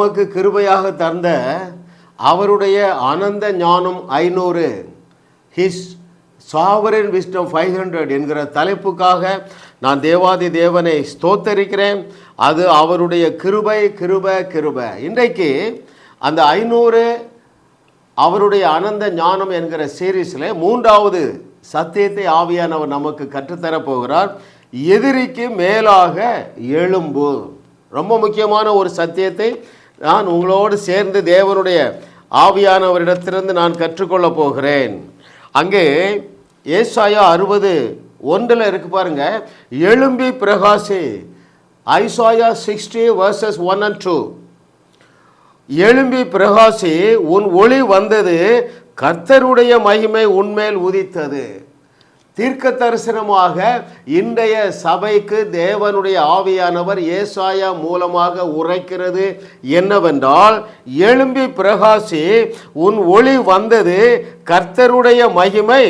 நமக்கு கிருபையாக தந்த அவருடைய அனந்த ஞானம் ஐநூறு. His sovereign wisdom five hundred என்கிற தலைப்புக்காக நான் தேவாதி தேவனை ஸ்தோத்தரிக்கிறேன். அது அவருடைய கிருபை கிருப கிருப. இன்றைக்கு அந்த ஐநூறு அவருடைய அனந்த ஞானம் என்கிற சீரீஸில் மூன்றாவது சத்தியத்தை ஆவியானவர் நமக்கு கற்றுத்தரப்போகிறார் எதிரிக்கு மேலாக எழும்பு. ரொம்ப முக்கியமான ஒரு சத்தியத்தை நான் உங்களோடு சேர்ந்து தேவனுடைய ஆவியானவரிடத்திலிருந்து நான் கற்றுக்கொள்ளப் போகிறேன். அங்கே ஏசாயா அறுபது ஒன்றில் இருக்கு பாருங்க. எழும்பி பிரகாசி Isaiah sixty verses one and two எழும்பி பிரகாசி உன் ஒளி வந்தது கர்த்தருடைய மகிமை உன்மேல் உதித்தது. தீர்க்க தரிசனமாக இன்றைய சபைக்கு தேவனுடைய ஆவியானவர் ஏசாயா மூலமாக உரைக்கிறது என்னவென்றால் எழும்பி பிரகாசி உன் ஒளி வந்தது கர்த்தருடைய மகிமை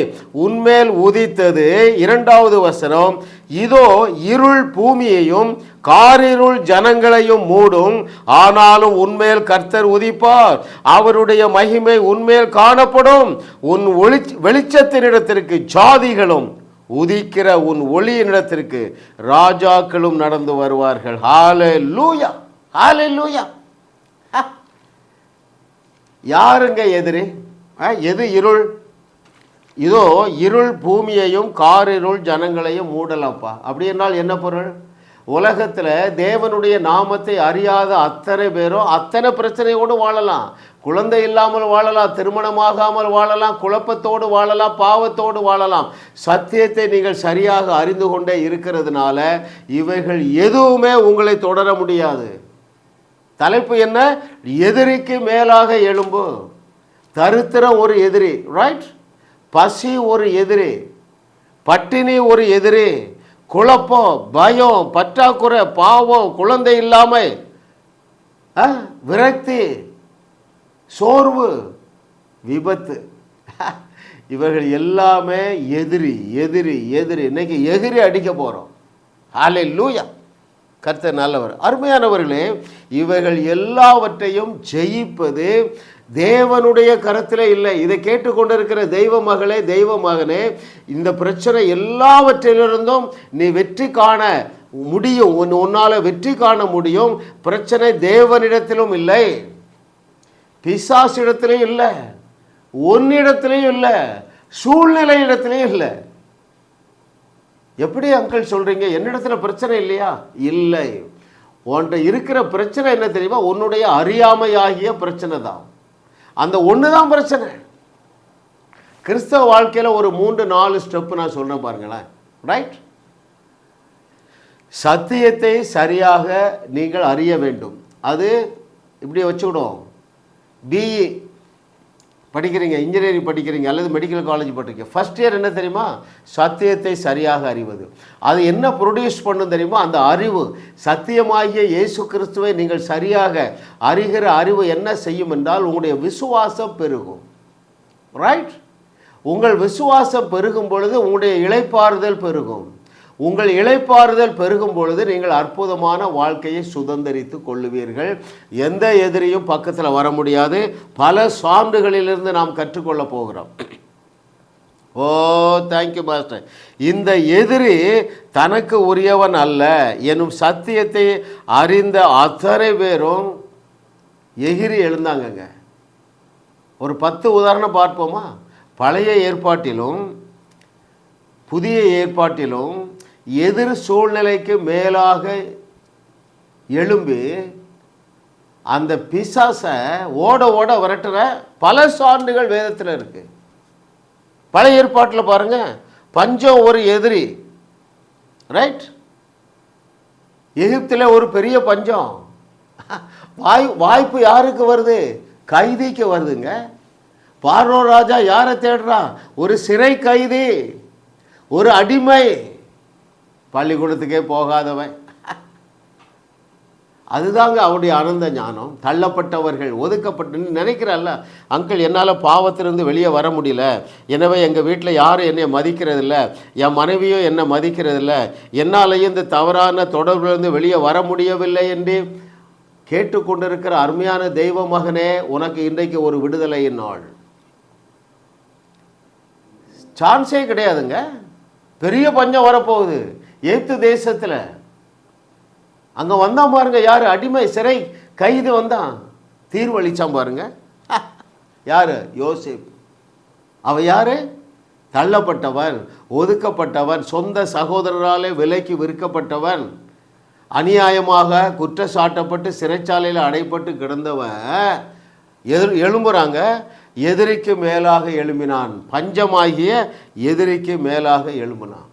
உன்மேல் உதித்தது. இரண்டாவது வசனம் இதோ இருள் பூமியையும் காரிருள் ஜனங்களையும் மூடும். ஆனாலும் உன்மேல் கர்த்தர் உதிப்பார். அவருடைய மகிமை உன்மேல் காணப்படும். உன் ஒளி வெளிச்சத்தினிடத்திற்கு ஜாதிகளும் உதிக்கிற உன் ஒளியினிடத்திற்கு ராஜாக்களும் நடந்து வருவார்கள். ஹாலே லூயா ஹாலே லூயா யாருங்க எதிரி? எது இருள்? இதோ இருள் பூமியையும் காரிருள் ஜனங்களையும் மூடலப்பா அப்படின்னால் என்ன பொருள்? உலகத்தில் தேவனுடைய நாமத்தை அறியாத அத்தனை பேரும் அத்தனை பிரச்சனையோடு வாழலாம். குழந்தை இல்லாமல் வாழலாம் திருமணமாகாமல் வாழலாம் குழப்பத்தோடு வாழலாம் பாவத்தோடு வாழலாம். சத்தியத்தை நீங்கள் சரியாக அறிந்து கொண்டே இருக்கிறதுனால இவைகள் எதுவுமே உங்களை தொடர முடியாது. தலைப்பு என்ன? எதிரிக்கு மேலாக எழும்பு. தருத்திரம் ஒரு எதிரி ரைட் பசி ஒரு எதிரி பட்டினி ஒரு எதிரி குழப்பம் பயம் பற்றாக்குறை பாவம் குழந்தை இல்லாமை ஆ, விரக்தி சோர்வு விபத்து. இவர்கள் எல்லாமே எதிரி எதிரி எதிரி. இன்னைக்கு எதிரி அடிக்க போகிறோம் ஆலை லூயா கர்த்தர் நல்லவர். அருமையானவர்களே இவைகள் எல்லாவற்றையும் ஜெயிப்பது தேவனுடைய கரத்திலே இல்லை. இதை கேட்டுக்கொண்டிருக்கிற தெய்வ மகளே தெய்வ மகனே இந்த பிரச்சனை எல்லாவற்றிலிருந்தும் நீ வெற்றி காண முடியும். உன் உன்னால் வெற்றி காண முடியும். பிரச்சனை தேவனிடத்திலும் இல்லை. பிசாசிடத்திலையும் இல்லை. உன்னிடத்திலையும் இல்லை. சூழ்நிலை இடத்துலையும் இல்லை. எப்படி அங்கிள் சொல்றீங்க? என்னிடத்துல பிரச்சனை இல்லையா? இல்லை. உன்கிட்ட இருக்கிற பிரச்சனை என்ன தெரியுமா? உன்னுடைய அறியாமையாகிய பிரச்சனை தான். அந்த ஒன்று தான் பிரச்சனை. கிறிஸ்தவ வாழ்க்கையில் ஒரு மூன்று நாலு ஸ்டெப்பு நான் சொல்றேன் பாருங்களேன். ரைட் சத்தியத்தை சரியாக நீங்கள் அறிய வேண்டும். அது இப்படி வச்சுக்கிடும் பிஇ படிக்கிறீங்க இன்ஜினியரிங் படிக்கிறீங்க அல்லது மெடிக்கல் காலேஜ் படிக்கிறீங்க. ஃபர்ஸ்ட் இயர் என்ன தெரியுமா? சத்தியத்தை சரியாக அறிவது. அது என்ன ப்ரொடியூஸ் பண்ணும் தெரியுமா? அந்த அறிவு. சத்தியமாகிய இயேசு கிறிஸ்துவை நீங்கள் சரியாக அறிகிற அறிவு என்ன செய்யும் என்றால் உங்களுடைய விசுவாசம் பெருகும். ரைட் உங்கள் விசுவாசம் பெருகும் பொழுது உங்களுடைய இழைப்பாறுதல் பெருகும். உங்கள் இழைப்பாறுதல் பெருகும் பொழுது நீங்கள் அற்புதமான வாழ்க்கையை சுதந்திரித்து கொள்ளுவீர்கள். எந்த எதிரியும் பக்கத்தில் வர முடியாது. பல சான்றுகளிலிருந்து நாம் கற்றுக்கொள்ள போகிறோம். ஓ தேங்க்யூ மாஸ்டர் இந்த எதிரி தனக்கு உரியவன் அல்ல. எனும் சத்தியத்தை அறிந்த அத்தனை பேரும் எகிரி எழுந்தாங்கங்க. ஒரு பத்து உதாரணம் பார்ப்போமா? பழைய ஏற்பாட்டிலும் புதிய ஏற்பாட்டிலும் எதிர் சூழ்நிலைக்கு மேலாக எழும்பி அந்த பிசாசை ஓட ஓட விரட்டுற பல சான்றுகள் வேதத்தில் இருக்கு. பழைய ஏற்பாட்டில் பாருங்க பஞ்சம் ஒரு எதிரி ரைட் எகிப்தில் ஒரு பெரிய பஞ்சம். வாய் வாய்ப்பு யாருக்கு வருது? கைதிக்கு வருதுங்க. பார்வோ ராஜா யாரை தேடுறான்? ஒரு சிறை கைதி ஒரு அடிமை. பள்ளிக்கூடத்துக்கே போகாதவன். அதுதாங்க அவருடைய ஆனந்த ஞானம். தள்ளப்பட்டவர்கள் ஒதுக்கப்பட்டுன்னு நீ நினைக்கிறல்ல அங்கிள் என்னால் பாவத்திலிருந்து வெளியே வர முடியல. எனவே எங்கள் வீட்டில் யாரும் என்னை மதிக்கிறதில்ல. என் மனைவியும் என்னை மதிக்கிறதில்ல. என்னாலையும் இந்த தவறான தொடர்பிலிருந்து வெளியே வர முடியவில்லை என்று கேட்டுக்கொண்டிருக்கிற அருமையான தெய்வ மகனே உனக்கு இன்றைக்கு ஒரு விடுதலையின் நாள். சான்ஸே கிடையாதுங்க. பெரிய பஞ்சம் வரப்போகுது. எய்த்து தேசத்தில். அங்கே வந்தான் பாருங்க யார்? அடிமை சிறை கைது வந்தான் தீர்வளிச்சான் பாருங்க. யார்? யோசிப். அவ யார்? தள்ளப்பட்டவன் ஒதுக்கப்பட்டவன் சொந்த சகோதரராலே விலைக்கு விற்கப்பட்டவன் அநியாயமாக குற்றச்சாட்டப்பட்டு சிறைச்சாலையில் அடைப்பட்டு கிடந்தவன் எதிர் எழும்புறாங்க. எதிரிக்கு மேலாக எழும்பினான். பஞ்சமாகிய எதிரிக்கு மேலாக எழும்பினான்.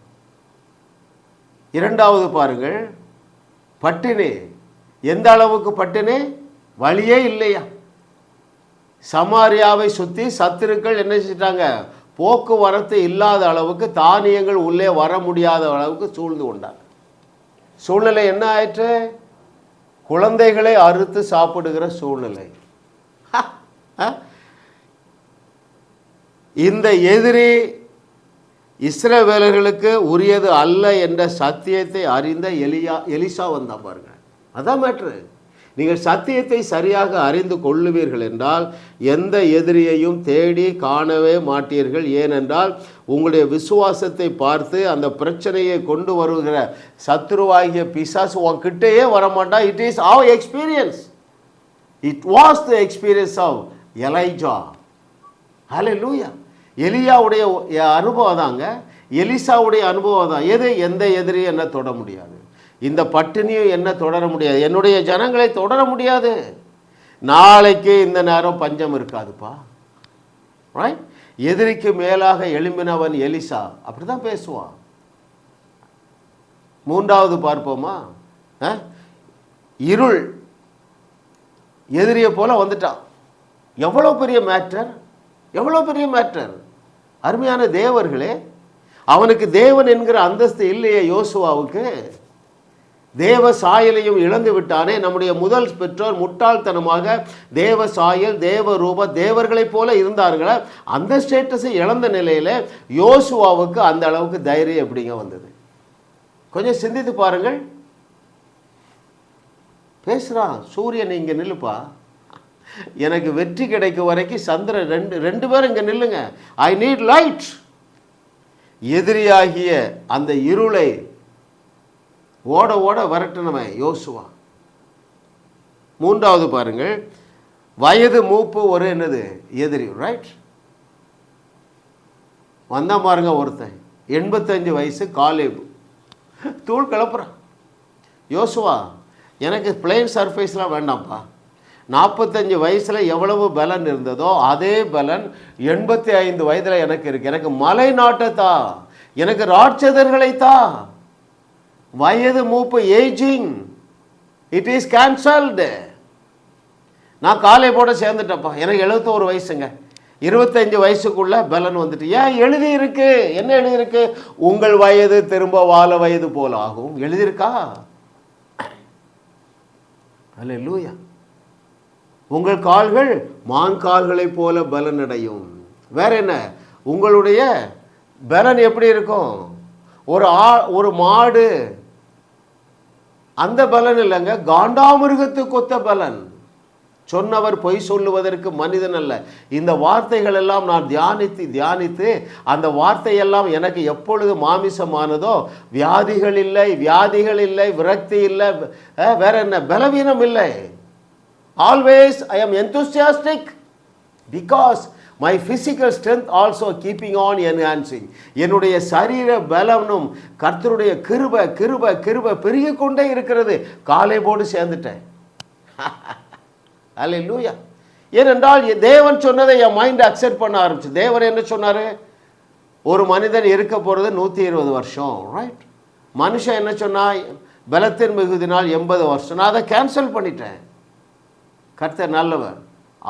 இரண்டாவது பாருங்கள். பட்டினி. எந்த அளவுக்கு பட்டினி? வழியே இல்லையா? சமாரியாவை சுற்றி சத்துருக்கள் என்ன செஞ்சிட்டாங்க? போக்குவரத்து இல்லாத அளவுக்கு தானியங்கள் உள்ளே வர முடியாத அளவுக்கு சூழ்ந்து கொண்டாங்க. சூழ்நிலை என்ன ஆயிற்று? குழந்தைகளை அறுத்து சாப்பிடுகிற சூழ்நிலை. இந்த எதிரி இஸ்ரவேலர்களுக்கு உரியது அல்ல என்ற சத்தியத்தை அறிந்த எலியா எலிசா வந்தான் பாருங்க. அதான் மேட்ரு நீங்கள் சத்தியத்தை சரியாக அறிந்து கொள்ளுவீர்கள் என்றால் எந்த எதிரியையும் தேடி காணவே மாட்டீர்கள். ஏனென்றால் உங்களுடைய விசுவாசத்தை பார்த்து அந்த பிரச்சனையை கொண்டு வருகிற சத்ருவாகிய பிசாஸ் உன்கிட்டயே வரமாட்டா it is our experience it was the experience of Elijah லூயா எலியாவுடைய அனுபவம் தாங்க எலிசாவுடைய அனுபவம் தான் எது? எந்த எதிரியும் என்ன தொட முடியாது. இந்த பட்டினியும் என்ன தொடர முடியாது? என்னுடைய ஜனங்களை தொடர முடியாது. நாளைக்கு இந்த நேரம் பஞ்சம் இருக்காதுப்பா. ரைட் எதிரிக்கு மேலாக எழும்பினவன் எலிசா. அப்படி தான் பேசுவான். மூன்றாவது பார்ப்போமா? ஆ? இருள் எதிரியை போல வந்துட்டான். எவ்வளோ பெரிய மேட்டர் எவ்வளோ பெரிய மேட்டர் அருமையான தேவர்களே அவனுக்கு தேவன் என்கிற அந்தஸ்து இல்லையே யோசுவாவுக்கு. தேவ சாயலையும் இழந்து விட்டானே. நம்முடைய முதல் பெற்றோர் முட்டாள்தனமாக தேவ சாயல் தேவ ரூப தேவர்களைப் போல இருந்தார்களே? அந்த ஸ்டேட்டஸை இழந்த நிலையில் யோசுவாவுக்கு அந்த அளவுக்கு தைரியம் எப்படிங்க வந்தது? கொஞ்சம் சிந்தித்து பாருங்கள். பேசுகிறான் சூரியன் இங்கே நில்லுப்பா. எனக்கு வெற்றி கிடைக்கும் வரைக்கும் சந்திரன் ரெண்டு ரெண்டு பேரும் இங்கே நில்லுங்க. ஐ நீட் லைட் எதிரியாகிய அந்த இருளை ஓட ஓட விரட்டினவன் யோசுவா. மூன்றாவது பாருங்கள். வயது மூப்பு ஒரு என்னது? எதிரி ரைட் வந்தா பாருங்க ஒருத்தன். எண்பத்தஞ்சு வயசு காலேபு தூள் கிளப்புறான். யோசுவா எனக்கு பிளெயின் சர்ஃபேஸ்லாம் வேண்டாம்ப்பா. நாற்பத்தஞ்சு வயசில் எவ்வளவு பலன் இருந்ததோ அதே பலன் எண்பத்தி ஐந்து வயதில் எனக்கு இருக்கு. எனக்கு மலை நாட்டத்தா எனக்கு ராட்சதர்களைத்தா வயது மூப்பு ஏஜிங் இட் இஸ் கேன்சல்டு நான் காலை போட சேர்ந்துட்டப்பா எனக்கு எழுபத்தோரு வயசுங்க. இருபத்தஞ்சு வயசுக்குள்ள பலன் வந்துட்டு ஏன் எழுதியிருக்கு? என்ன எழுதியிருக்கு? உங்கள் வயது திரும்ப வாழ வயது போல ஆகும் எழுதியிருக்கா? அல்ல லூயா உங்கள் கால்கள் மான் கால்களைப் போல பலனடையும். வேற என்ன? உங்களுடைய பலன் எப்படி இருக்கும்? ஒரு ஆ ஒரு மாடு. அந்த பலன் இல்லைங்க. காண்டாமிருகத்துக்கு ஒத்த பலன். சொன்னவர் பொய் சொல்லுவதற்கு மனிதன் அல்ல. இந்த வார்த்தைகள் எல்லாம் நான் தியானித்து தியானித்து அந்த வார்த்தையெல்லாம் எனக்கு எப்பொழுது மாமிசமானதோ வியாதிகள் இல்லை வியாதிகள் இல்லை விரக்தி இல்லை வேற என்ன? பலவீனம் இல்லை. Always I am enthusiastic because my physical strength also keeping on enhancing என்னுடைய சரீர பலனும் கர்த்தருடைய கிருப கிருப கிருப பெருகிக் கொண்டே இருக்கிறது. காலை போடு சேர்ந்துட்டேன். அல்ல லூயா ஏனென்றால் என் தேவன் சொன்னதை என் மைண்ட் அக்செப்ட் பண்ண ஆரம்பிச்சு. தேவர் என்ன சொன்னார்? ஒரு மனிதன் இருக்க போகிறது நூற்றி இருபது வருஷம் ரைட் மனுஷன் என்ன சொன்னால் பலத்தின் மிகுதினால் எண்பது வருஷம். நான் அதை கேன்சல் பண்ணிட்டேன். கர்த்தர் நல்லவர்.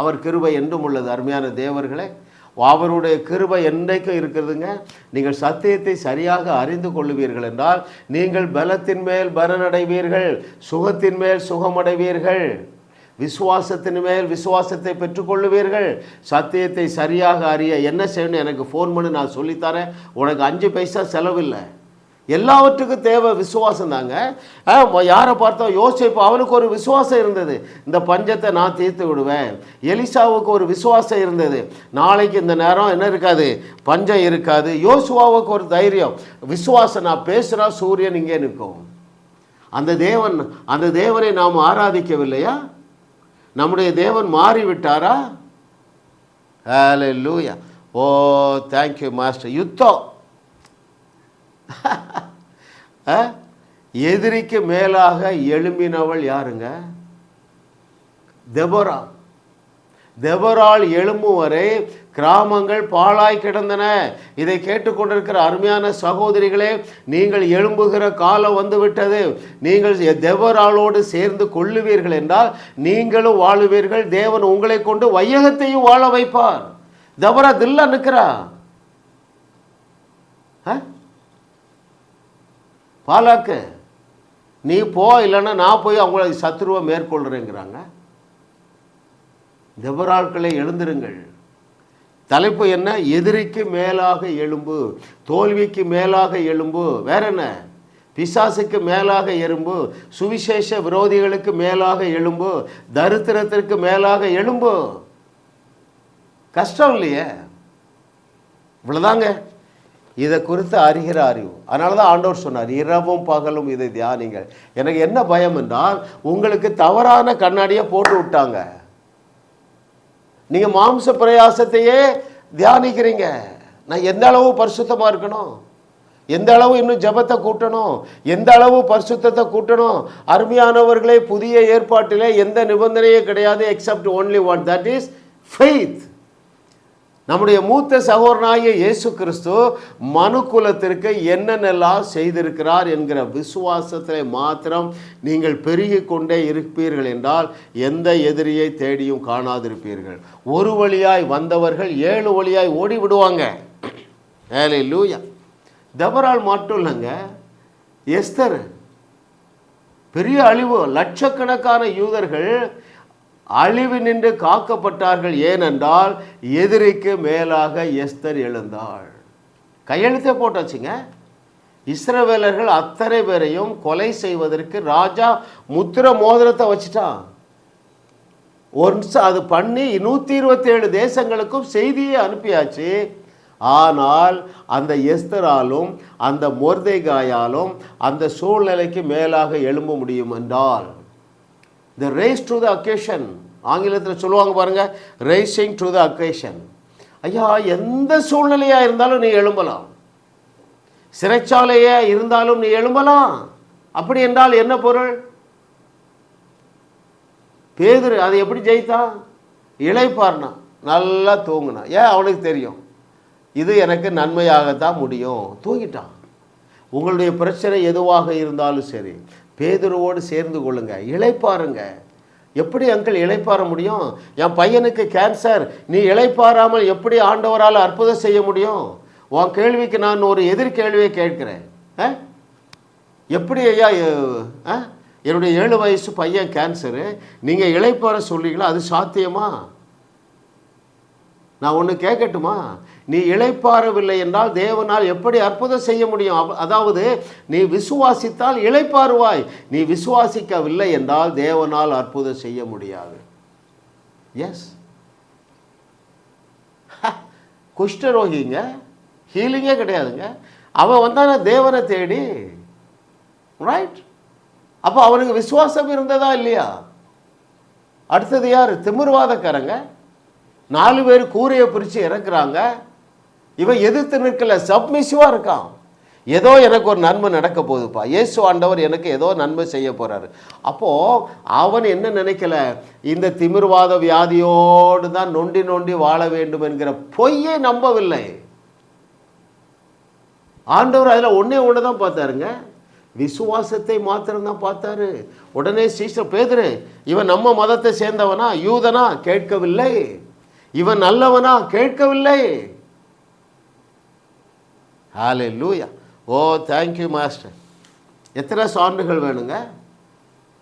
அவர் கிருபை என்றும் உள்ளது. அருமையான தேவர்களே அவருடைய கிருபை என்றைக்கும் இருக்கிறதுங்க. நீங்கள் சத்தியத்தை சரியாக அறிந்து கொள்ளுவீர்கள் என்றால் நீங்கள் பலத்தின் மேல் பலனடைவீர்கள் சுகத்தின் மேல் சுகமடைவீர்கள். விசுவாசத்தின் மேல் விசுவாசத்தை பெற்றுக்கொள்ளுவீர்கள். சத்தியத்தை சரியாக அறிய என்ன செய்யணும்? எனக்கு ஃபோன் பண்ணி நான் சொல்லித்தரேன். உனக்கு அஞ்சு பைசா செலவில்லை. எல்லாவற்றுக்கும் தேவை விசுவாசம் தாங்க. யாரை பார்த்தோம் யோசிப்பு அவனுக்கு ஒரு விசுவாசம் இருந்தது. இந்த பஞ்சத்தை நான் தீர்த்து விடுவேன். எலிசாவுக்கு ஒரு விசுவாசம் இருந்தது. நாளைக்கு இந்த நேரம் என்ன இருக்காது? பஞ்சம் இருக்காது. யோசுவாவுக்கு ஒரு தைரியம். விசுவாசம் நான் பேசுகிறா சூரியன் இங்கே நிற்கும். அந்த தேவன் அந்த தேவனை நாம் ஆராதிக்கவில்லையா? நம்முடைய தேவன் மாறிவிட்டாரா? ஹalleluya. ஓ தேங்க்யூ மாஸ்டர் யுத்தம். எதிரிக்கு மேலாக எழும்பினவள் யாருங்க? தெபரா. தெபரால் எழும்பும் வரை கிராமங்கள் பாழாய் கிடந்தன. இதை கேட்டுக்கொண்டிருக்கிற அருமையான சகோதரிகளே நீங்கள் எழும்புகிற காலம் வந்துவிட்டது. நீங்கள் தெவராளோடு சேர்ந்து கொள்ளுவீர்கள் என்றால் நீங்களும் வாழுவீர்கள். தேவன் உங்களை கொண்டு வையகத்தையும் வாழ வைப்பார். தெபரா தில்லா நிற்கிறா. ஆ? பாலாக்கு நீ போ இல்லைன்னா நான் போய் அவங்கள சத்ருவை மேற்கொள்கிறேங்கிறாங்க திவராட்களை எழுந்திருங்கள். தலைப்பு என்ன? எதிரிக்கு மேலாக எழும்பு தோல்விக்கு மேலாக எழும்பு வேற என்ன? பிசாசுக்கு மேலாக எழும்பு சுவிசேஷ விரோதிகளுக்கு மேலாக எழும்பு தரித்திரத்திற்கு மேலாக எலும்பு. கஷ்டம் இல்லையே? இவ்வளோதாங்க இதை குறித்து அறிகிற அறிவு. அதனால தான் ஆண்டவர் சொன்னார் இரவும் பகலும் இதை தியானிங்கள். எனக்கு என்ன பயம் என்றால் உங்களுக்கு தவறான கண்ணாடியை போட்டு விட்டாங்க. நீங்கள் மாம்ச பிரயாசத்தையே தியானிக்கிறீங்க. நான் எந்த அளவு பரிசுத்தமாக இருக்கணும்? எந்த அளவு இன்னும் ஜெபத்தை கூட்டணும்? எந்த அளவு பரிசுத்தத்தை கூட்டணும்? அருமையானவர்களே புதிய ஏற்பாட்டிலே எந்த நிபந்தனையும் கிடையாது except only one that is faith நம்முடைய மூத்த சகோதரனாகிய இயேசு கிறிஸ்து மனுக்குலத்திற்கு என்னென்னலாம் செய்திருக்கிறார் என்கிற விசுவாசத்தில் மாத்திரம் நீங்கள் பெருகி கொண்டே இருப்பீர்கள் என்றால் எந்த எதிரியை தேடியும் காணாதிருப்பீர்கள். ஒரு வழியாய் வந்தவர்கள் ஏழு வழியாய் ஓடி விடுவாங்க ஏழை லூயா தபரால் மட்டும் இல்லைங்க. எஸ்தர் பெரிய அழிவு. லட்சக்கணக்கான யூதர்கள் அழிவு நின்று காக்கப்பட்டார்கள் ஏனென்றால் எதிரிக்கு மேலாக எஸ்தர் எழுந்தாள். கையெழுத்தே போட்டாச்சுங்க. இஸ்ரவேலர்கள் அத்தனை பேரையும் கொலை செய்வதற்கு ராஜா முத்திர மோதிரத்தை வச்சுட்டான். ஒன்ஸ் அது பண்ணி நூற்றி இருபத்தேழு தேசங்களுக்கும் செய்தியை அனுப்பியாச்சு. ஆனால் அந்த எஸ்தராலும் அந்த மோர்தேகாயாலும் அந்த சூழ்நிலைக்கு மேலாக எழும்ப முடியும் என்றால் the rise to the occasion ஆங்கிலத்தில் சொல்லுவாங்க பாருங்க ரேசிங் டு த அக்கேஷன் ஐயா எந்த சூழ்நிலையாக இருந்தாலும் நீ எழும்பலாம். சிறைச்சாலையே இருந்தாலும் நீ எழும்பலாம். அப்படி என்றால் என்ன பொருள்? பேதுரு அதை எப்படி ஜெயித்தான் இழைப்பார்னா நல்லா தூங்கினான் ஏன்? அவனுக்கு தெரியும். இது எனக்கு நன்மையாகத்தான் முடியும். தூங்கிட்டான். உங்களுடைய பிரச்சனை எதுவாக இருந்தாலும் சரி. பேதுருவோடு சேர்ந்து கொள்ளுங்க இழைப்பாருங்க எப்படி அங்கிள் இழைப்பாற முடியும்? என் பையனுக்கு கேன்சர் நீ இழைப்பாராமல் எப்படி ஆண்டவரால் அற்புதம் செய்ய முடியும்? உன் கேள்விக்கு நான் ஒரு எதிர்கேள்வியை கேட்கிறேன். ஆ? எப்படி ஐயா ஆ? என்னுடைய ஏழு வயசு பையன் கேன்சரு நீங்கள் இழைப்பார சொல்றீங்களா? அது சாத்தியமா? நான் ஒன்று கேட்கட்டுமா நீ இழைப்பாறவில்லை என்றால் தேவனால் எப்படி அற்புதம் செய்ய முடியும்? அதாவது நீ விசுவாசித்தால் இழைப்பாருவாய் நீ விசுவாசிக்கவில்லை என்றால் தேவனால் அற்புதம் செய்ய முடியாது. எஸ் குஷ்டரோகிங்க ஹீலிங்கே கிடையாதுங்க. அவன் வந்தான தேவனை தேடி? ரைட் அப்போ அவனுக்கு விசுவாசம் இருந்ததா இல்லையா? அடுத்தது யார்? திமிர்வாதக்காரங்க. நாலு பேர் கூரையை பிரித்து இறக்குறாங்க. இவன் எதிர்த்து நிற்கல சப்மிசிவாக இருக்கான். ஏதோ எனக்கு ஒரு நன்மை நடக்க போகுதுப்பா. இயேசு ஆண்டவர் எனக்கு ஏதோ நன்மை செய்ய போகிறாரு அப்போது அவன் என்ன நினைக்கல? இந்த திமிர்வாத வியாதியோடு தான் நொண்டி நொண்டி வாழ வேண்டும் என்கிற பொய்யை நம்பவில்லை. ஆண்டவர் அதில் ஒன்றே ஒன்று தான் பார்த்தாருங்க. விசுவாசத்தை மாத்திரம்தான் பார்த்தாரு. உடனே சீசர் பேதுரு இவன் நம்ம மதத்தை சேர்ந்தவனா? யூதனா? கேட்கவில்லை. இவன் நல்லவனா? கேட்கவில்லை. ஹாலே லூயா ஓ தேங்க்யூ மாஸ்டர் எத்தனை சான்றுகள் வேணுங்க?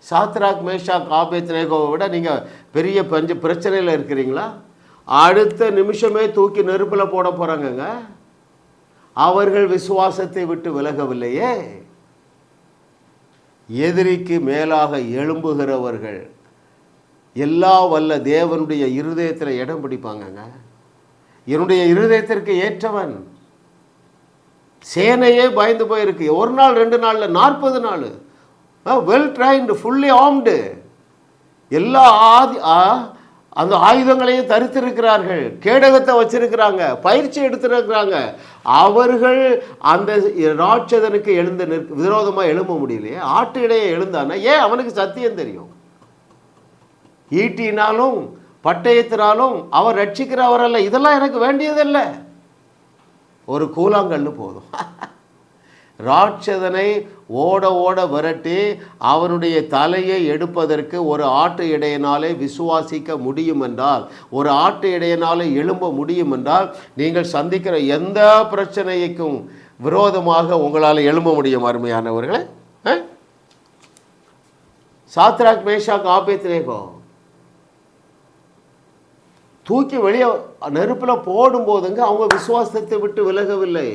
சாத்ராக் மேஷாக் ஆபேத்னேகோவை விட நீங்கள் பெரிய பஞ்ச பிரச்சனையில் இருக்கிறீங்களா? அடுத்த நிமிஷமே தூக்கி நெருப்பில் போட போகிறாங்கங்க அவர்கள் விசுவாசத்தை விட்டு விலகவில்லையே. எதிரிக்கு மேலாக எழும்புகிறவர்கள் எல்லா வல்ல தேவனுடைய இருதயத்தில் இடம் பிடிப்பாங்கங்க. என்னுடைய இருதயத்திற்கு ஏற்றவன். சேனையே பயந்து போயிருக்கு. ஒரு நாள் ரெண்டு நாளில் நாற்பது நாள். வெல் ட்ரைன்டு ஃபுல்லி ஆம்டு எல்லா ஆதி ஆ- அந்த ஆயுதங்களையும் தரித்திருக்கிறார்கள். கேடகத்தை வச்சிருக்கிறாங்க. பயிற்சி எடுத்திருக்கிறாங்க. அவர்கள் அந்த ராட்சதனுக்கு எழுந்து நிற்க விரோதமாக எழும்ப முடியலையே. ஆட்டு இடையே எழுந்தானா? ஏன்? அவனுக்கு சத்தியம் தெரியும். ஈட்டினாலும் பட்டயத்தினாலும் அவர் ரட்சிக்கிறவர் அல்ல. இதெல்லாம் எனக்கு வேண்டியதில்லை. ஒரு கூழாங்கல்லு போதும். ராட்சதனை ஓட ஓட விரட்டி அவனுடைய தலையை எடுப்பதற்கு ஒரு ஆட்டு இடையினாலே விசுவாசிக்க முடியும் என்றால் ஒரு ஆட்டு இடையினாலே எழும்ப முடியும் என்றால் நீங்கள் சந்திக்கிற எந்த பிரச்சனைக்கும் விரோதமாக உங்களால் எழும்ப முடியும் அருமையானவர்களே. ஆ? Shadrach Meshach Abednego. தூக்கி வெளியே நெருப்பில் போடும்போதுங்க அவங்க விசுவாசத்தை விட்டு விலகவில்லை.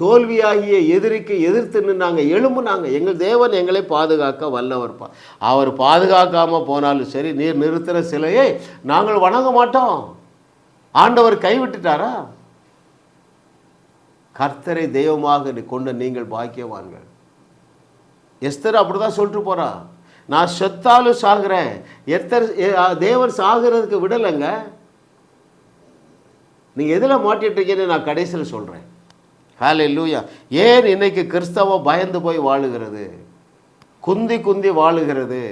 தோல்வியாகிய எதிரிக்கு எதிர்த்து நின்னாங்க எழும்புனாங்க. எங்கள் தேவன் எங்களை பாதுகாக்க வல்லவர்ப்பா அவர் பாதுகாக்காமல் போனாலும் சரி நீர் நிறுத்துகிற சிலையை நாங்கள் வணங்க மாட்டோம். ஆண்டவர் கைவிட்டுட்டாரா? கர்த்தரை தெய்வமாக கொண்ட நீங்கள் பாக்கியவான்கள். எஸ்தர் அப்படிதான் சொல்லிட்டு போறா நான் செத்தாலும் சாகுறேன். எத்தர் தேவர் தேவன் சாகிறதுக்கு விடலைங்க. நீங்கள் எதில் மாட்டிட்டீங்கன்னு நான் கடைசியில் சொல்கிறேன் ஹாலே லூயா ஏன் இன்னைக்கு கிறிஸ்தவம் பயந்து போய் வாழுகிறது? குந்தி குந்தி வாழுகிறது.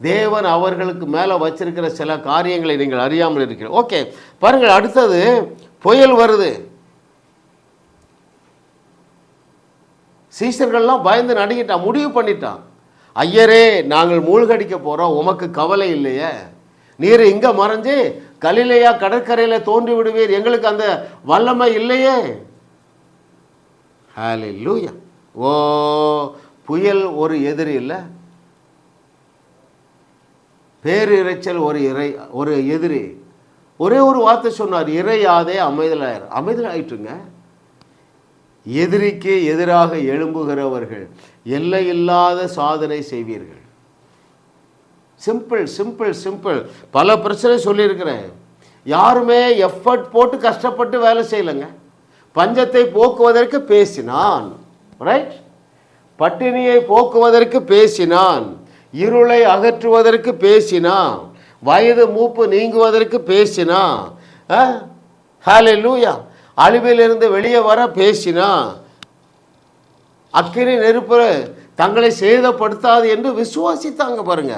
தேவன் அவர்களுக்கு மேலே வச்சிருக்கிற சில காரியங்களை நீங்கள் அறியாமல் இருக்கிறீர்கள். ஓகே பாருங்கள் அடுத்தது புயல் வருது. சீசர்கள்லாம் பயந்து நடுங்கிட்டான் முடிவு பண்ணிட்டான். ஐயரே நாங்கள் மூழ்கடிக்க போகிறோம் உமக்கு கவலை இல்லையே? நீர் இங்கே மறைஞ்சு கலிலையா கடற்கரையில் தோன்றி விடுவீர். எங்களுக்கு அந்த வல்லமை இல்லையே? லூயா ஓ புயல் ஒரு எதிரி இல்லை? பேரிரைச்சல் ஒரு இறை ஒரு எதிரி. ஒரே ஒரு வார்த்தை சொன்னார் இறையாதே அமைதலாயிரு. அமைதலாயிட்டுங்க. எதிரிக்கு எதிராக எழும்புகிறவர்கள். எல்லையில்லாத சாதனை செய்வீர்கள். சிம்பிள் சிம்பிள் சிம்பிள் பல பிரச்சனை சொல்லியிருக்கிறேன். யாருமே எஃபர்ட் போட்டு கஷ்டப்பட்டு வேலை செய்யலைங்க. பஞ்சத்தை போக்குவதற்கு பேசினான். ரைட் பட்டினியை போக்குவதற்கு பேசினான். இருளை அகற்றுவதற்கு பேசினான். வயது மூப்பு நீங்குவதற்கு பேசினான். ஹாலே லூயா அழிவிலிருந்து வெளியே வர பேசினான். அக்கினி நெருப்பு தங்களை சேதப்படுத்தாது என்று விசுவாசித்தாங்க பாருங்க.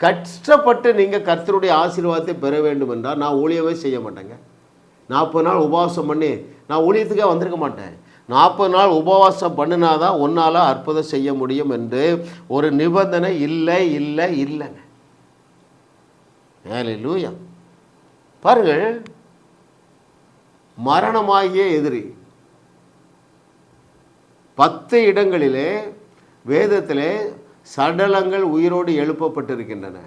கஷ்டப்பட்டு நீங்கள் கர்த்தருடைய ஆசீர்வாதத்தை பெற வேண்டும் என்றால் நான் ஊழியவே செய்ய மாட்டேங்க. நாற்பது நாள் உபவாசம் பண்ணி நான் ஊழியத்துக்கே வந்திருக்க மாட்டேன். நாற்பது நாள் உபவாசம் பண்ணினாதான் உன்னால் அற்புதம் செய்ய முடியும் என்று ஒரு நிபந்தனை இல்லை இல்லை இல்லைங்க. வேலை லூயா பாருங்கள் மரணமாகிய எதிரி பத்து இடங்களிலே வேதத்திலே சடலங்கள் உயிரோடு எழுப்பப்பட்டிருக்கின்றன.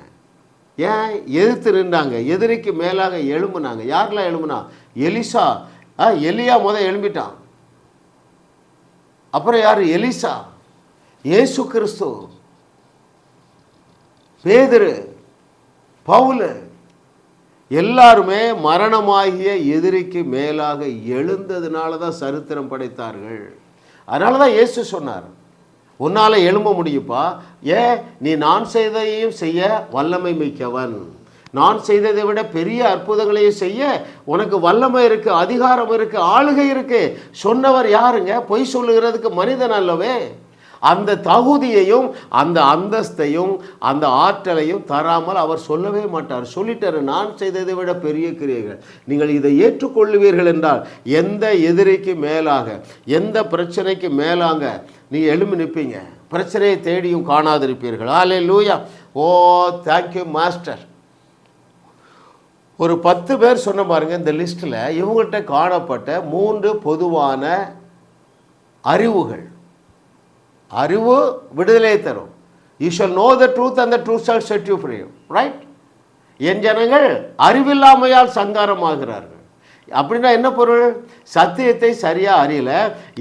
ஏன்? எதிர்த்து நின்றாங்க. எதிரிக்கு மேலாக எழும்புனாங்க. யாரெல்லாம் எழும்புனா? எலிசா. ஆ எலியா முத எழும்பிட்டான். அப்புறம் யார்? எலிசா. ஏசு கிறிஸ்து. Peter Paul. எல்லாருமே மரணமாகிய எதிரிக்கு மேலாக எழுந்ததுனால தான் சரித்திரம் படைத்தார்கள். அதனால தான் இயேசு சொன்னார் உன்னால் எழும்ப முடியுப்பா? ஏன் நீ நான் செய்ததையும் செய்ய வல்லமை மிக்கவன். நான் செய்ததை விட பெரிய அற்புதங்களையும் செய்ய உனக்கு வல்லமை இருக்குது அதிகாரம் இருக்குது ஆளுகை இருக்குது சொன்னவர் யாருங்க? பொய் சொல்லுகிறதுக்கு மனிதன் அல்லவே. அந்த தகுதியையும் அந்த அந்தஸ்தையும் அந்த ஆற்றலையும் தராமல் அவர் சொல்லவே மாட்டார். சொல்லிட்டார் நான் செய்ததை விட பெரிய கிரியைகள். நீங்கள் இதை ஏற்றுக்கொள்ளுவீர்கள் என்றால் எந்த எதிரிக்கு மேலாக எந்த பிரச்சனைக்கு மேலாக நீ எழும்பி நிற்பீங்க? பிரச்சனையை தேடியும் காணாதிருப்பீர்கள். ஆலே லூயா ஓ தேங்க்யூ மாஸ்டர் ஒரு பத்து பேர் சொன்ன பாருங்க இந்த லிஸ்ட்டில் இவங்கள்ட்ட காணப்பட்ட மூன்று பொதுவான அறிவுகள். அறிவு விடுதலை தரும். You shall know the truth அந்த truth shall set you free right என் ஜனங்கள் அறிவில்லாமையால் சங்காரமாகிறார்கள். அப்படின்னா என்ன பொருள்? சத்தியத்தை சரியாக அறியல.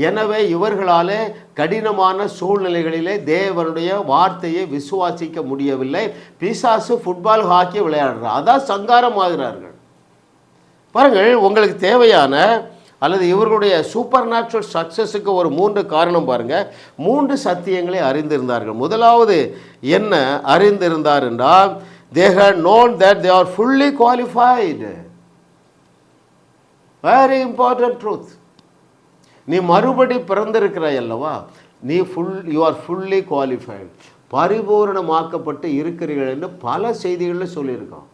எனவே இவர்களாலே கடினமான சூழ்நிலைகளிலே தேவனுடைய வார்த்தையை விசுவாசிக்க முடியவில்லை. பிசாசு ஃபுட்பால் ஹாக்கி விளையாடுறார். அதான் சங்காரமாகிறார்கள். பாருங்கள் உங்களுக்கு தேவையான அல்லது இவர்களுடைய சூப்பர் நேச்சுரல் சக்ஸஸுக்கு ஒரு மூன்று காரணம் பாருங்க. மூன்று சத்தியங்களை அறிந்திருந்தார்கள். முதலாவது என்ன அறிந்திருந்தார் என்றால் they have known that they are fully qualified very important truth நீ மறுபடி பிறந்திருக்கிறாய் அல்லவா? நீ full you are fully qualified பரிபூரணமாக்கப்பட்டு இருக்கிறீர்கள் என்று பல செய்திகளில் சொல்லியிருக்கோம்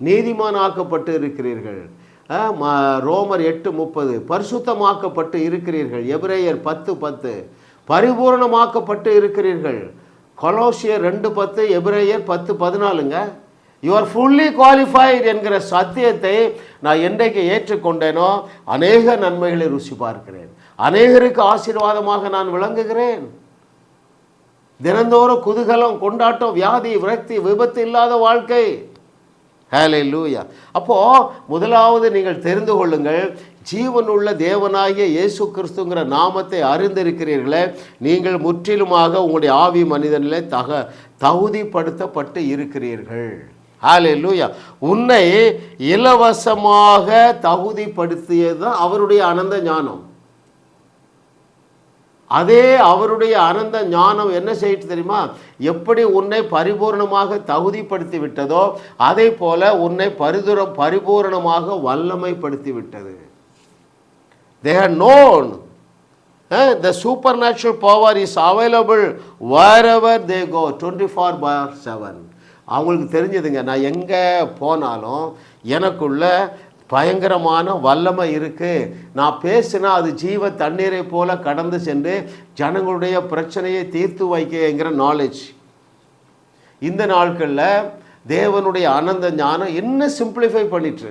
நீதிமான் ஆக்கப்பட்டு இருக்கிறீர்கள். ரோமர் எட்டு முப்பது. பரிசுத்தமாக்கப்பட்டு இருக்கிறீர்கள். எபிரேயர் பத்து பத்து. பரிபூரணமாக்கப்பட்டு இருக்கிறீர்கள். கொலோசியர் ரெண்டு பத்து எபிரேயர் பத்து பதினாலுங்க. யுவர் ஃபுல்லி குவாலிஃபைட் என்கிற சத்தியத்தை நான் என்றைக்கு ஏற்றுக்கொண்டேனோ அநேக நன்மைகளை ருசி பார்க்கிறேன். அநேகருக்கு ஆசீர்வாதமாக நான் விளங்குகிறேன். தினந்தோறும் குதூகலம் கொண்டாட்டம் வியாதி விரக்தி விபத்து இல்லாத வாழ்க்கை. ஹேலே லூயா அப்போது முதலாவது நீங்கள் தெரிந்து கொள்ளுங்கள் ஜீவனுள்ள தேவனாகிய இயேசு கிறிஸ்துங்கிற நாமத்தை அறிந்திருக்கிறீர்களே நீங்கள் முற்றிலுமாக உங்களுடைய ஆவி மனிதனில் தக தகுதிப்படுத்தப்பட்டு இருக்கிறீர்கள். ஹாலே லூயா உன்னை இலவசமாக தகுதிப்படுத்தியது தான் அவருடைய அனந்த ஞானம். அதே அவருடைய அனந்த ஞானம் என்ன செய்யிட்டு தெரியுமா? எப்படி உன்னை பரிபூர்ணமாக தகுதிப்படுத்தி விட்டதோ அதே போல உன்னை பரிதுர பரிபூரணமாக வல்லமைப்படுத்தி விட்டது தே had known. Uh, the supernatural power is available wherever they go 24 bar 7 அவங்களுக்கு தெரிஞ்சதுங்க நான் எங்கே போனாலும் எனக்குள்ள பயங்கரமான வல்லமை இருக்குது நான் பேசினா அது ஜீவ தண்ணீரை போல கடந்து சென்று ஜனங்களுடைய பிரச்சனையை தீர்த்து வைக்கங்கிற நாலேஜ் இந்த நாட்களில் தேவனுடைய ஆனந்த ஞானம் என்ன சிம்பிளிஃபை பண்ணிட்டு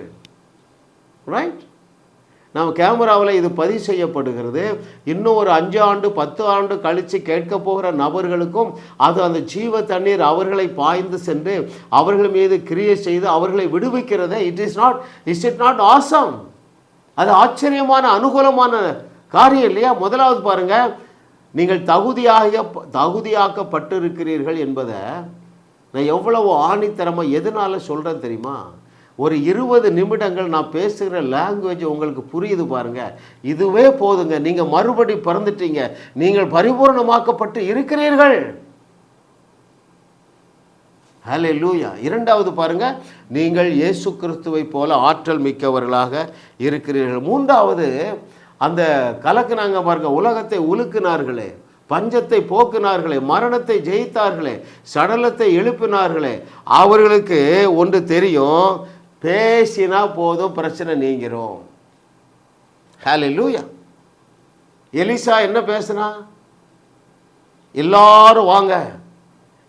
ரைட் நம்ம கேமராவில் இது பதிவு செய்யப்படுகிறது. இன்னும் ஒரு அஞ்சு ஆண்டு பத்து ஆண்டு கழித்து கேட்க போகிற நபர்களுக்கும் அது அந்த ஜீவ தண்ணீர் அவர்களை பாய்ந்து சென்று அவர்கள் மீது கிரியை செய்து அவர்களை விடுவிக்கிறதே. It is not is it not awesome அது ஆச்சரியமான அனுகூலமான காரியம் இல்லையா? முதலாவது பாருங்க நீங்கள் தகுதியாக தகுதியாக்கப்பட்டிருக்கிறீர்கள் என்பதை நான் எவ்வளவு ஆணித்தரமாக எதனால சொல்கிறேன் தெரியுமா? ஒரு இருபது நிமிடங்கள் நான் பேசுகிற லாங்குவேஜ் உங்களுக்கு புரியுது பாருங்க. இதுவே போதுங்க. நீங்கள் மறுபடி பிறந்துட்டீங்க. நீங்கள் பரிபூர்ணமாக்கப்பட்டு இருக்கிறீர்கள். ஹலே லூயா இரண்டாவது பாருங்க. நீங்கள் இயேசு கிறிஸ்துவை போல ஆற்றல் மிக்கவர்களாக இருக்கிறீர்கள். மூன்றாவது அந்த கலக்குனாங்க பாருங்க. உலகத்தை உலுக்கினார்களே. பஞ்சத்தை போக்கினார்களே. மரணத்தை ஜெயித்தார்களே. சடலத்தை எழுப்பினார்களே. அவர்களுக்கு ஒன்று தெரியும். பேசினா போதும் பிரச்சனை நீங்கிரும். ஹலே லூயா எலிசா என்ன பேசுனா? எல்லாரும் வாங்க.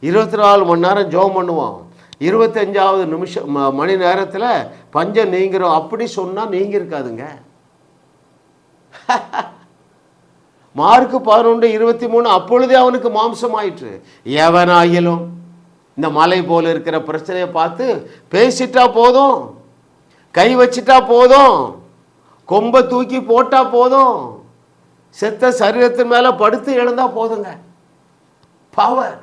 இருபத்தி நாலு மணி நேரம் ஜெபம் பண்ணுவோம். இருபத்தஞ்சாவது நிமிஷம் ம- மணி நேரத்தில் பஞ்சம் நீங்கிறோம் அப்படி சொன்னால் நீங்க இருக்காதுங்க மார்க்கு பதினொன்று இருபத்தி மூணு அப்பொழுதே அவனுக்கு மாம்சம் ஆயிற்று எவனாயிலும் இந்த மலை போல் இருக்கிற பிரச்சனையை பார்த்து பேசிட்டா போதும். கை வச்சிட்டா போதும். கொம்பை தூக்கி போட்டால் போதும். செத்த சரீரத்தின் மேலே படுத்து எழுந்தா போதுங்க. பவர்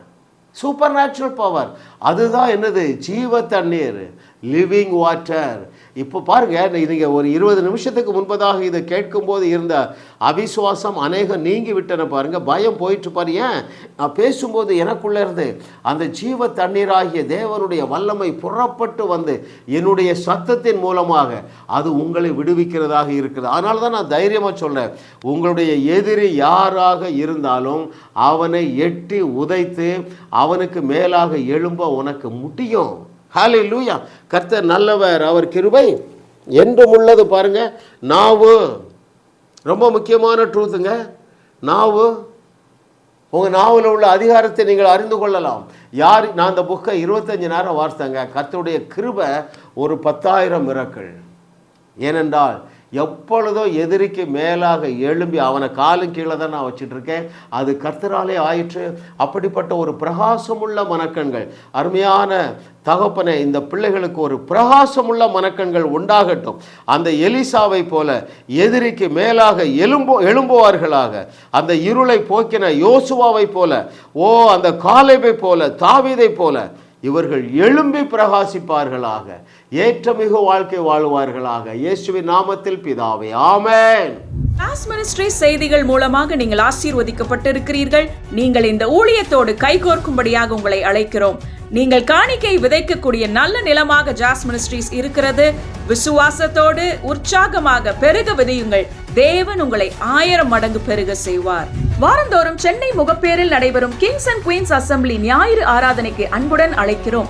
சூப்பர் நேச்சுரல் பவர் அதுதான் என்னது? ஜீவ தண்ணீர். லிவிங் வாட்டர் இப்போ பாருங்க நீங்கள் ஒரு இருபது நிமிஷத்துக்கு முன்பதாக இதை கேட்கும்போது இருந்த அவிசுவாசம் அநேகம் நீங்கி விட்டன பாருங்க. பயம் போயிட்டு பாரு ஏன்? நான் பேசும்போது எனக்குள்ளே இருந்து அந்த ஜீவ தண்ணீராகிய தேவனுடைய வல்லமை புறப்பட்டு வந்து என்னுடைய சத்தத்தின் மூலமாக அது உங்களை விடுவிக்கிறதாக இருக்குது. அதனால தான் நான் தைரியமாக சொல்கிறேன் உங்களுடைய எதிரி யாராக இருந்தாலும் அவனை எட்டி உதைத்து அவனுக்கு மேலாக எழும்ப உனக்கு முடியும். ஹாலே லூயா கர்த்தர் நல்லவர் அவர் கிருபை என்றும் உள்ளது பாருங்கள் நாவு ரொம்ப முக்கியமான ட்ரூத்துங்க நாவு உங்கள் நாவில் உள்ள அதிகாரத்தை நீங்கள் அறிந்து கொள்ளலாம். யார் நான் அந்த புக்கை இருபத்தஞ்சி நேரம் வார்த்தேங்க கர்த்தருடைய கிருபை ஒரு பத்தாயிரம் மிரக்கள். ஏனென்றால் எப்பொழுதோ எதிரிக்கு மேலாக எழும்பி அவனை காலும் கீழே தான் நான் வச்சுட்டுருக்கேன் அது கர்த்தராலே ஆயிற்று. அப்படிப்பட்ட ஒரு பிரகாசமுள்ள மனக்கண்கள் அருமையான தகப்பனை இந்த பிள்ளைகளுக்கு ஒரு பிரகாசமுள்ள மனக்கண்கள் உண்டாகட்டும். அந்த எலிசாவை போல எதிரிக்கு மேலாக எழும்பு எழும்புவார்களாக. அந்த இருளை போக்கின யோசுவாவை போல ஓ அந்த காலைவை போல தாவீதை போல இவர்கள் எழும்பி பிரகாசிப்பார்களாக. ஏற்றமிகு வாழ்க்கை வாழுவார்களாக இயேசுவின் நாமத்தில் பிதாவே ஆமேன். மினிஸ்ட்ரி செய்திகள் மூலமாக நீங்கள் ஆசீர்வதிக்கப்பட்டிருக்கிறீர்கள். நீங்கள் இந்த ஊழியத்தோடு கைகோர்க்கும்படியாக உங்களை அழைக்கிறோம். நீங்கள் காணிக்கை விதைக்கக்கூடிய நல்ல நிலமாக ஜாஸ் மினிஸ்ட்ரீஸ் இருக்கிறது. விசுவாசத்தோடு உற்சாகமாக பெருக விதையுங்கள். தேவன் உங்களை ஆயிரம் மடங்கு பெருக செய்வார். வாரந்தோறும் சென்னை முகப்பேரில் நடைபெறும் கிங்ஸ் அண்ட் குயின்ஸ் அசெம்பிளி ஞாயிறு ஆராதனைக்கு அன்புடன் அழைக்கிறோம்.